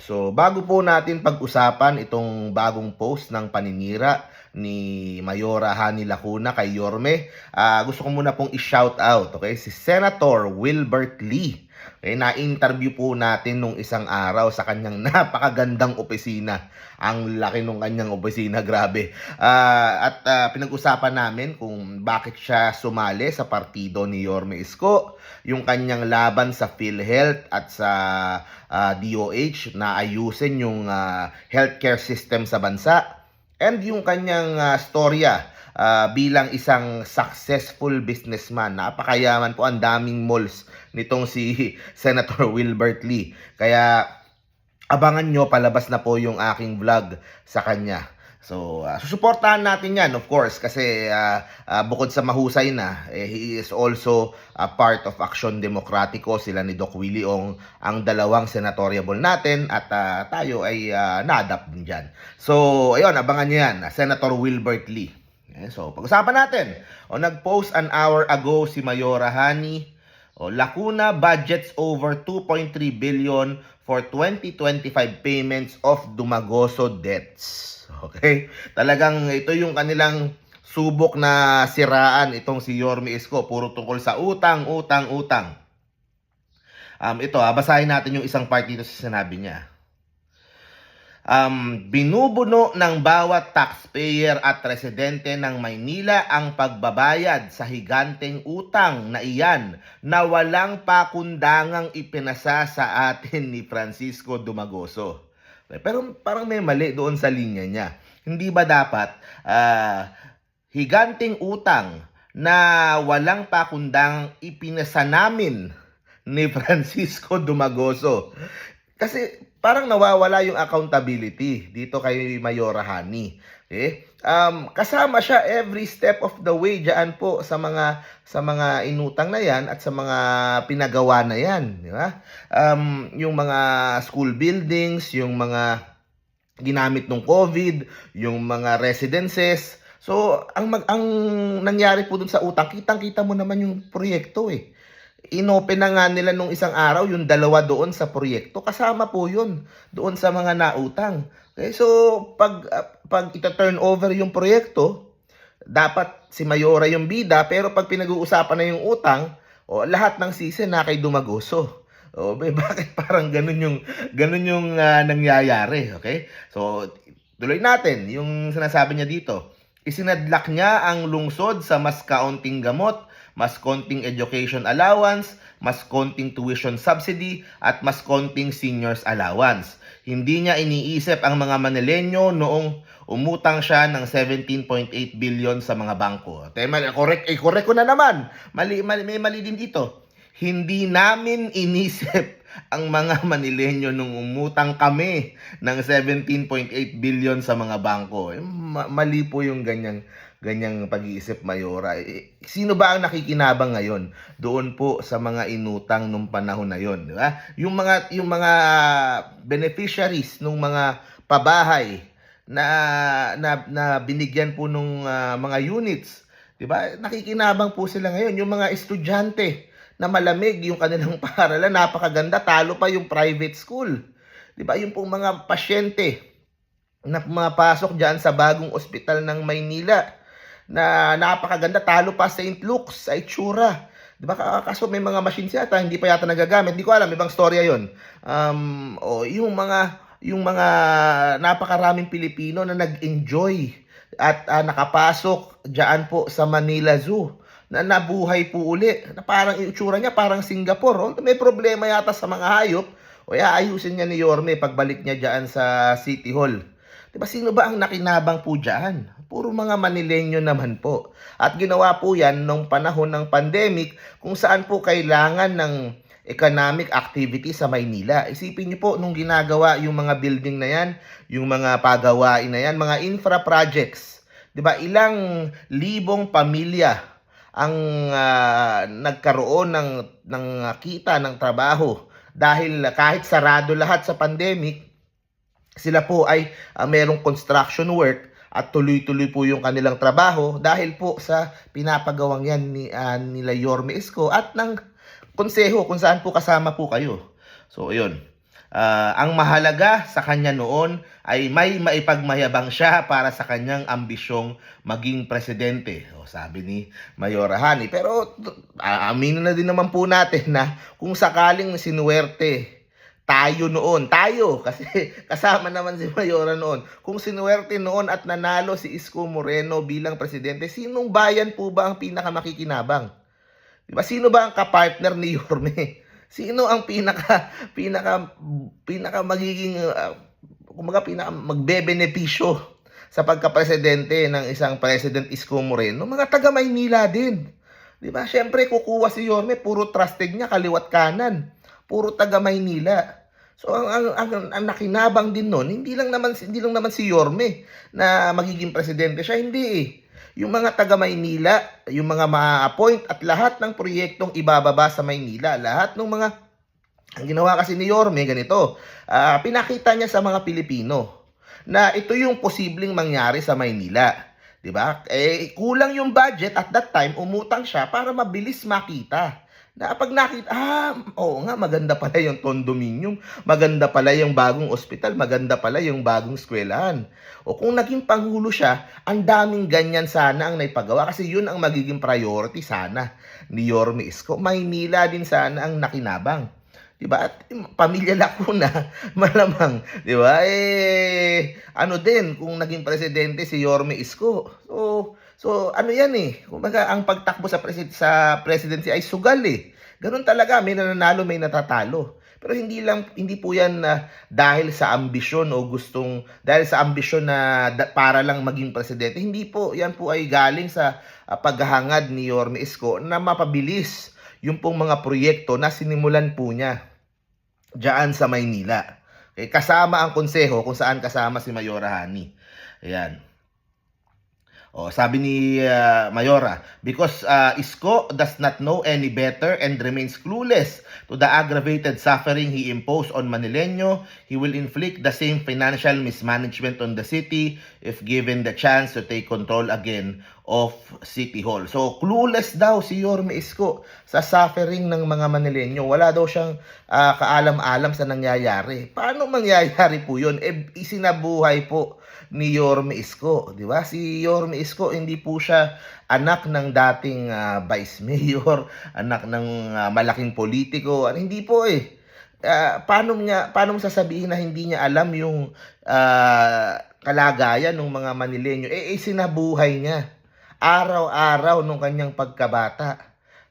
So, bago po natin pag-usapan itong bagong post ng paninira ni Mayora Hani Lacuna kay Yorme, ah, gusto ko muna pong i-shout out, okay? Si Senator Wilbert Lee. Okay, na-interview po natin nung isang araw sa kanyang napakagandang opisina. Ang laki nung kanyang opisina, grabe. Ah, at ah, pinag-usapan namin kung bakit siya sumali sa partido ni Yorme Isko, yung kanyang laban sa PhilHealth at sa ah, DOH na ayusin yung ah, healthcare system sa bansa and yung kanyang ah, storya ah, bilang isang successful businessman. Napakayaman po, ang daming malls nitong si Senator Wilbert Lee. Kaya abangan nyo, palabas na po yung aking vlog sa kanya. So, uh, susuportahan natin yan, of course, kasi ah, ah, bukod sa mahusay na, eh, he is also a part of Action Demokratiko, sila ni Doc Willie Ong, ang dalawang senatoriable natin, at ah, tayo ay uh, na-adapt din dyan. So, ayun, abangan nyo yan, Senator Wilbert Lee. Eh, so, pag-usapan natin. O, nag-post an hour ago si Mayora Hani, o, Lacuna budgets over 2.3 billion for 2025 payments of Dumagoso debts. Okay? Talagang ito yung kanilang subok na siraan itong si Yorme Isko. Puro tungkol sa utang, utang, utang. Um, ito, ah, basahin natin yung isang part dito sa sinabi niya. Um, binubuno ng bawat taxpayer at residente ng Maynila ang pagbabayad sa higanteng utang na iyan na walang pakundangang ipinasa sa atin ni Francisco Dumagoso. Pero parang may mali doon sa linya niya. Hindi ba dapat ah, higanting utang na walang pakundangang ipinasa namin ni Francisco Dumagoso? Kasi parang nawawala yung accountability dito kay Mayora Hani. Okay? Um, kasama siya every step of the way diyan po sa mga sa mga inutang na 'yan at sa mga pinagawa na 'yan, di ba? Um, yung mga school buildings, yung mga ginamit ng COVID, yung mga residences. So, ang mag, ang nangyari po dun sa utang, kitang-kita mo naman yung proyekto eh inopen na nga nila nung isang araw yung dalawa doon sa proyekto. Kasama po yun doon sa mga nautang. Okay, so pag uh, pag ita-turn over yung proyekto, dapat si Mayora yung bida pero pag pinag-uusapan na yung utang, o lahat ng sisi na kay Dumagoso. O ba, bakit parang ganun yung ganun yung ah, nangyayari, okay? So tuloy natin yung sinasabi niya dito. Isinadlak niya ang lungsod sa mas kaunting gamot, mas konting education allowance, mas konting tuition subsidy, at mas konting seniors allowance. Hindi niya iniisip ang mga Manileño noong umutang siya ng 17.8 billion sa mga bangko. Tema, correct, eh, correct ko na naman. Mali, mali, may mali din dito. Hindi namin inisip ang mga Manileño nung umutang kami ng 17.8 billion sa mga bangko. Eh, ma- mali po yung ganyang ganyang pag-iisip Mayora. Eh, sino ba ang nakikinabang ngayon doon po sa mga inutang nung panahon na yon, di ba? Yung mga yung mga beneficiaries nung mga pabahay na na, na binigyan po nung ah, mga units, di ba? Nakikinabang po sila ngayon yung mga estudyante na malamig yung kanilang paaralan, napakaganda, talo pa yung private school. 'Di ba? Yung pong mga pasyente na pumapasok diyan sa bagong ospital ng Maynila na napakaganda, talo pa St. Luke's, sa itsura. 'Di ba? Ka- Kaso may mga machines yata, hindi pa yata nagagamit. Hindi ko alam, ibang storya 'yon. Um, o yung mga yung mga napakaraming Pilipino na nag-enjoy at ah, nakapasok diyan po sa Manila Zoo na nabuhay po uli. Na parang itsura niya parang Singapore. Although may problema yata sa mga hayop, o ayusin niya ni Yorme pagbalik niya diyan sa City Hall. 'Di ba sino ba ang nakinabang po diyan? Puro mga Manileño naman po. At ginawa po 'yan nung panahon ng pandemic kung saan po kailangan ng economic activity sa Maynila. Isipin niyo po nung ginagawa yung mga building na 'yan, yung mga pagawain na 'yan, mga infra projects. 'Di ba? Ilang libong pamilya ang ah, nagkaroon ng ng kita ng trabaho dahil kahit sarado lahat sa pandemic sila po ay ah, merong construction work at tuloy-tuloy po yung kanilang trabaho dahil po sa pinapagawang yan ni ah, nila Yorme Isko at ng konseho kung saan po kasama po kayo. So, ayun. Ah, ang mahalaga sa kanya noon ay may maipagmayabang siya para sa kanyang ambisyong maging presidente. O, sabi ni Mayora Hani. Pero ah, aminin na din naman po natin na kung sakaling sinuwerte tayo noon, tayo, kasi kasama naman si Mayora noon. Kung sinuwerte noon at nanalo si Isko Moreno bilang presidente, sinong bayan po ba ang pinakamakikinabang? Di ba? Sino ba ang kapartner ni Yorme? Sino ang pinaka pinaka pinaka magiging uh, kumbaga pinaka magbebenepisyo sa pagka-presidente ng isang President Isko Moreno? Mga taga Maynila din. 'Di ba? Syempre kukuha si Yorme, puro trusted niya kaliwat kanan. Puro taga Maynila. So ang ang, ang, ang nakinabang din noon, hindi lang naman hindi lang naman si Yorme na magiging presidente siya, hindi eh yung mga taga Maynila, yung mga ma-appoint at lahat ng proyektong ibababa sa Maynila, lahat ng mga ang ginawa kasi ni Yorme ganito, ah, pinakita niya sa mga Pilipino na ito yung posibleng mangyari sa Maynila. 'Di ba? Eh kulang yung budget at that time umutang siya para mabilis makita. Na pag nakita, ah, oo nga, maganda pala yung condominium, maganda pala yung bagong ospital, maganda pala yung bagong eskwelahan. O kung naging pangulo siya, ang daming ganyan sana ang naipagawa kasi yun ang magiging priority sana ni Yorme Isko. Maynila din sana ang nakinabang. 'Di ba? At pamilya Lacuna, malamang, 'di ba? Eh ano din kung naging presidente si Yorme Isko. So So ano yan eh, kumbaga ang pagtakbo sa, presid sa presidency ay sugal eh. Ganun talaga, may nananalo, may natatalo. Pero hindi lang hindi po 'yan na dahil sa ambisyon o gustong dahil sa ambisyon na da, para lang maging presidente. Hindi po, 'yan po ay galing sa uh, paghahangad ni Yorme Isko na mapabilis yung pong mga proyekto na sinimulan po niya diyan sa Maynila. Okay, kasama ang konseho kung saan kasama si Mayora Hani. Ayan. Oh, sabi ni uh, Mayora, because uh, Isko does not know any better and remains clueless to the aggravated suffering he imposed on Manileño, he will inflict the same financial mismanagement on the city if given the chance to take control again of City Hall. So, clueless daw si Yorme Isko sa suffering ng mga Manileño. Wala daw siyang uh, kaalam-alam sa nangyayari. Paano mangyayari po yun? E, isinabuhay po ni Yorme Isko, di ba? Si Yorme Isko hindi po siya anak ng dating uh, vice mayor, anak ng uh, malaking politiko, hindi po eh. Uh, paano niya paano mo sasabihin na hindi niya alam yung uh, kalagayan ng mga Manileño? Eh, eh sinabuhay niya araw-araw nung kanyang pagkabata.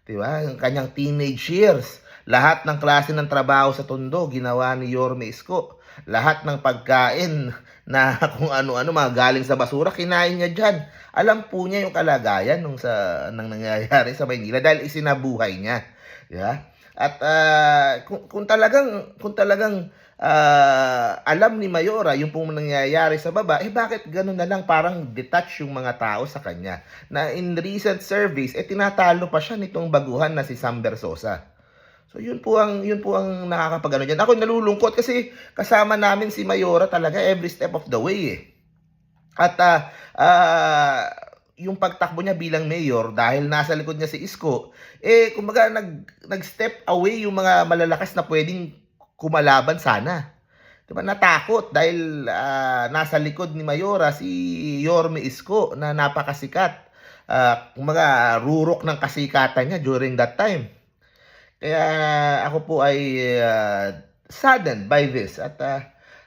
'Di ba? Yung kanyang teenage years. Lahat ng klase ng trabaho sa Tondo ginawa ni Yorme Isko. Lahat ng pagkain na kung ano-ano mga galing sa basura, kinain niya diyan. Alam po niya yung kalagayan nung sa nang nangyayari sa Maynila dahil isinabuhay niya. Ba? At uh, kung, kung talagang kung talagang uh, alam ni Mayora yung pong nangyayari sa baba, eh bakit ganun na lang parang detach yung mga tao sa kanya? Na in recent surveys, eh tinatalo pa siya nitong baguhan na si Sam Bersosa. So yun po ang yun po ang nakakapagano diyan. Ako nalulungkot kasi kasama namin si Mayora talaga every step of the way eh. At uh, uh, yung pagtakbo niya bilang mayor dahil nasa likod niya si Isko, eh kumbaga nag nag-step away yung mga malalakas na pwedeng kumalaban sana. 'Di ba? Natakot dahil uh, nasa likod ni Mayora si Yorme Isko na napakasikat. Uh, kumbaga rurok ng kasikatan niya during that time. Kaya ako po ay uh, saddened by this. At uh,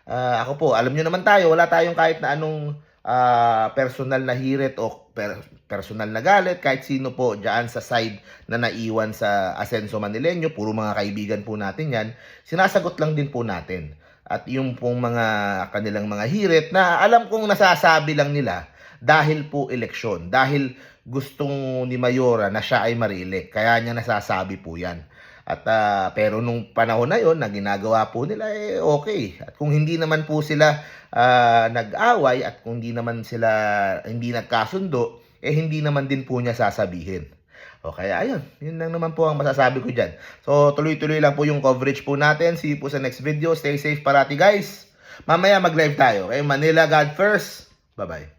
uh, ako po, alam nyo naman tayo, wala tayong kahit na anong uh, personal na hirit o per- personal na galit, kahit sino po dyan sa side na naiwan sa Asenso Manileño, puro mga kaibigan po natin yan, sinasagot lang din po natin. At yung pong mga kanilang mga hirit na alam kong nasasabi lang nila dahil po eleksyon, dahil gustong ni Mayora na siya ay marilek. Kaya niya nasasabi po yan. At uh, pero nung panahon na yon na ginagawa po nila eh okay. At kung hindi naman po sila uh, nag-away at kung hindi naman sila hindi nagkasundo, eh hindi naman din po niya sasabihin. O kaya ayun, yun lang naman po ang masasabi ko diyan. So tuloy-tuloy lang po yung coverage po natin. See you po sa next video. Stay safe parati guys. Mamaya mag-live tayo. Okay, Manila God first. Bye-bye.